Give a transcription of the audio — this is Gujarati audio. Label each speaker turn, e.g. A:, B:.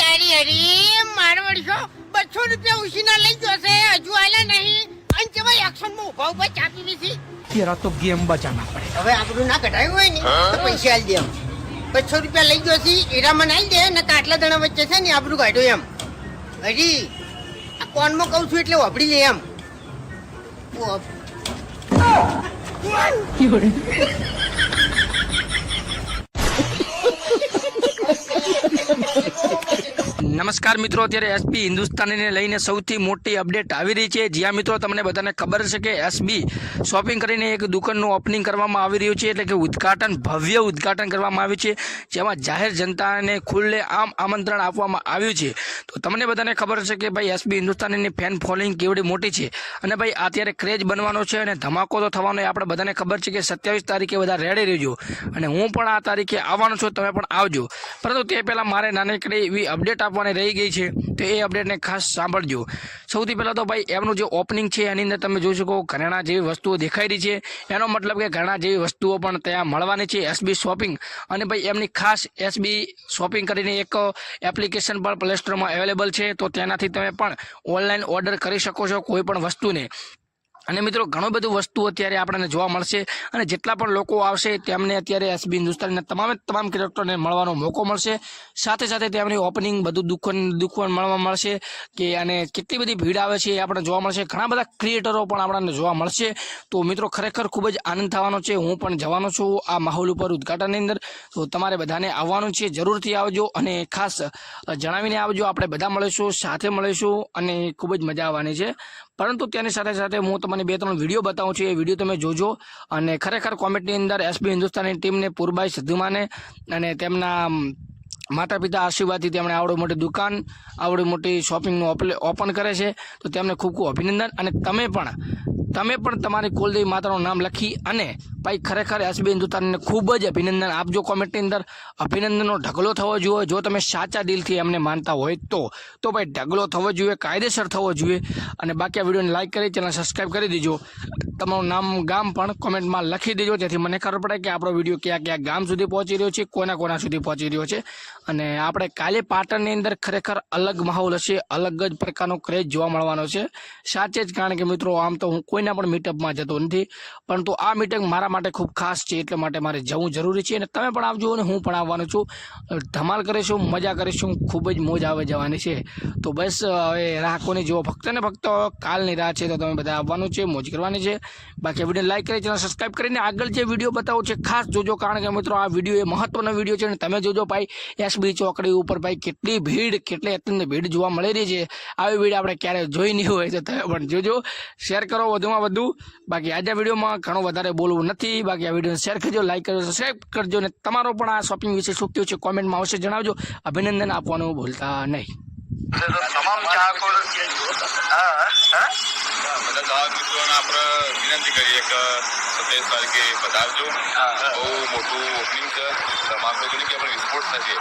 A: તારી હરી માર વળશો બસો રૂપિયા ઉછીના લઈ ગયો છે હજુ આલે નહીં. અને જે ભાઈ એક્શનમાં ઊભા ઊભા ચાપી દીધી
B: તેરા તો ગેમ બચાવવા પડે.
A: હવે આપણું ના કઢાયું હોય ને તો પૈસા આલી દેમ બસો રૂપિયા લઈ ગયો છે એરા મને આલી દે ને કાટલા દણા વચ્ચે છે ને આપણું કાઢ્યું એમ. હરી આ કોનમાં કહું છું એટલે વાપરી લે એમ. 有人。
B: નમસ્કાર મિત્રો, અત્યારે એસબી હિન્દુસ્તાનીને લઈને સૌથી મોટી અપડેટ આવી રહી છે. જ્યાં મિત્રો તમને બધાને ખબર છે કે એસબી શોપિંગ કરીને એક દુકાનનું ઓપનિંગ કરવામાં આવી રહ્યું છે, એટલે કે ઉદ્ઘાટન, ભવ્ય ઉદ્ઘાટન કરવામાં આવ્યું છે, જેમાં જાહેર જનતાને ખુલ્લે આમ આમંત્રણ આપવામાં આવ્યું છે. તો તમને બધાને ખબર છે કે ભાઈ એસબી હિન્દુસ્તાનીની ફેન ફોલોઈંગ કેવડી મોટી છે? અને ભાઈ અત્યારે ક્રેઝ બનવાનો છે અને ધમાકો તો થવાનો એ આપણે બધાને ખબર છે કે સત્યાવીસ તારીખે બધા રેડી રહેજો. અને હું પણ આ તારીખે આવવાનો છું, તમે પણ આવજો. પરંતુ તે પહેલાં મારે નાનકડી એવી અપડેટ આપવાની રહી ગઈ છે, તો એ અપડેટને ખાસ સાંભળજો. સૌથી પહેલાં તો ભાઈ, એમનું જે ઓપનિંગ છે, એની અંદર તમે જોઈ શકો ઘરેણા જેવી વસ્તુઓ દેખાઈ રહી છે. એનો મતલબ કે ઘરેણા જેવી વસ્તુઓ પણ ત્યાં મળવાની છે એસબી શોપિંગ અને ભાઈ, એમની ખાસ એસબી શોપિંગ કરીને એક એપ્લિકેશન પણ પ્લે સ્ટોરમાં અવેલેબલ છે, તો તેનાથી તમે પણ ઓનલાઈન ઓર્ડર કરી શકો છો કોઈ પણ વસ્તુને. અને મિત્રો, ઘણું બધું વસ્તુ અત્યારે આપણને જોવા મળશે અને જેટલા પણ લોકો આવશે, તેમને અત્યારે એસબી હિન્દુસ્તાનના તમામે તમામ ક્રિએટરને મળવાનો મોકો મળશે. સાથે સાથે તેમની ઓપનિંગ બધું દુકાન દુકાન મળવા મળશે કે અને કેટલી બધી ભીડ આવે છે એ આપણને જોવા મળશે. ઘણા બધા ક્રિએટરો પણ આપણને જોવા મળશે. તો મિત્રો, ખરેખર ખૂબ જ આનંદ થવાનો છે. હું પણ જવાનો છું આ માહોલ ઉપર ઉદઘાટનની અંદર. તો તમારે બધાને આવવાનું છે. જરૂરથી આવજો અને ખાસ જણાવીને આવજો. આપણે બધા મળીશું, સાથે મળીશું અને ખૂબ જ મજા આવવાની છે. પરંતુ તેની સાથે સાથે હું તમને બે ત્રણ વીડિયો બતાવું છું. એ વીડિયો તમે જોજો અને ખરેખર કોમેન્ટની અંદર એસબી હિન્દુસ્તાની ટીમને પૂરબાઈ સિદ્ધુમાને અને તેમના માતા પિતા આશીર્વાદથી તેમણે આવડી મોટી દુકાન, આવડી મોટી શોપિંગનું ઓપન કરે છે. તો તેમને ખૂબ ખૂબ અભિનંદન અને તમે પણ તમે પણ તમારી કુલદેવી માતાનું નામ લખી અને ભાઈ, ખરેખર યશબેન દુતાનને ખૂબ જ અભિનંદન. આપજો કોમેન્ટની અંદર અભિનંદનનો ઢગલો થવો જોઈએ, જો તમે સાચા દિલથી એમને માનતા હોય તો. તો ભાઈ, ઢગલો થવો જોઈએ, કાયદેસર થવો જોઈએ. અને બાકી આ વિડીયોને લાઇક કરી ચેનલ સબસ્ક્રાઈબ કરી દેજો. તમારું નામ ગામ પણ કોમેન્ટમાં લખી દેજો, જેથી મને ખબર પડે કે આપણો વીડિયો ક્યાં ક્યાં ગામ સુધી પહોંચી રહ્યો છે, કોના કોના સુધી પહોંચી રહ્યો છે. અને આપણે કાલે પાટણની અંદર ખરેખર અલગ માહોલ હશે, અલગ જ પ્રકારનો ક્રેઝ જોવા મળવાનો છે. સાચે જ, કારણ કે મિત્રો, આમ તો હું કોઈના પણ મીટઅપમાં જતો નથી. પરંતુ આ મીટઅપ મારા માટે ખૂબ ખાસ છે, એટલા માટે મારે જવું જરૂરી છે. અને તમે પણ આવજો અને હું પણ આવવાનો છું. ધમાલ કરીશું, મજા કરીશું, ખૂબ જ મોજ આવે જવાની છે. તો બસ હવે રાહ જુઓ ફક્ત ને ફક્ત કાલની રાહ છે તો તમે બધા આવવાનું છે, મોજ કરવાની છે. બાકી વીડિયો લાઇક કરી, ચેનલ સબસ્ક્રાઈબ કરીને આગળ જે વીડિયો બતાવો છે, ખાસ જોજો, કારણ કે મિત્રો આ વીડિયો એ મહત્વનો વીડિયો છે અને તમે જોજો ભાઈ એસબી ચોકડી ઉપર ભાઈ કેટલી ભીડ, કેટલી અત્યંત ભીડ જોવા મળી રહી છે. આવી ભીડ આપણે ક્યારે જોઈ નહીં હોય તો તમે પણ જોજો. શેર કરો વધુમાં વધુ. બાકી આજે વિડીયોમાં ઘણું વધારે બોલવું નથી. બાકી આ વીડિયો શેર કરજો લાઇક કરજો સબસ્ક્રાઈબ કરજો અને તમારો પણ આ શોપિંગ વિશે શું કહ્યું છે કોમેન્ટમાં અવશ્ય જણાવજો. અભિનંદન આપવાનું ભૂલતા નહીં.
C: તમામ ચાહકો હા હા
D: બધા ચાહક મિત્રોને આપણે વિનંતી કરીએ કે સત્યાવીસ તારીખે પધારજો. બહુ મોટું ઓપનિંગ છે. તમામ કે આપણે વિસ્ફોટ થશે.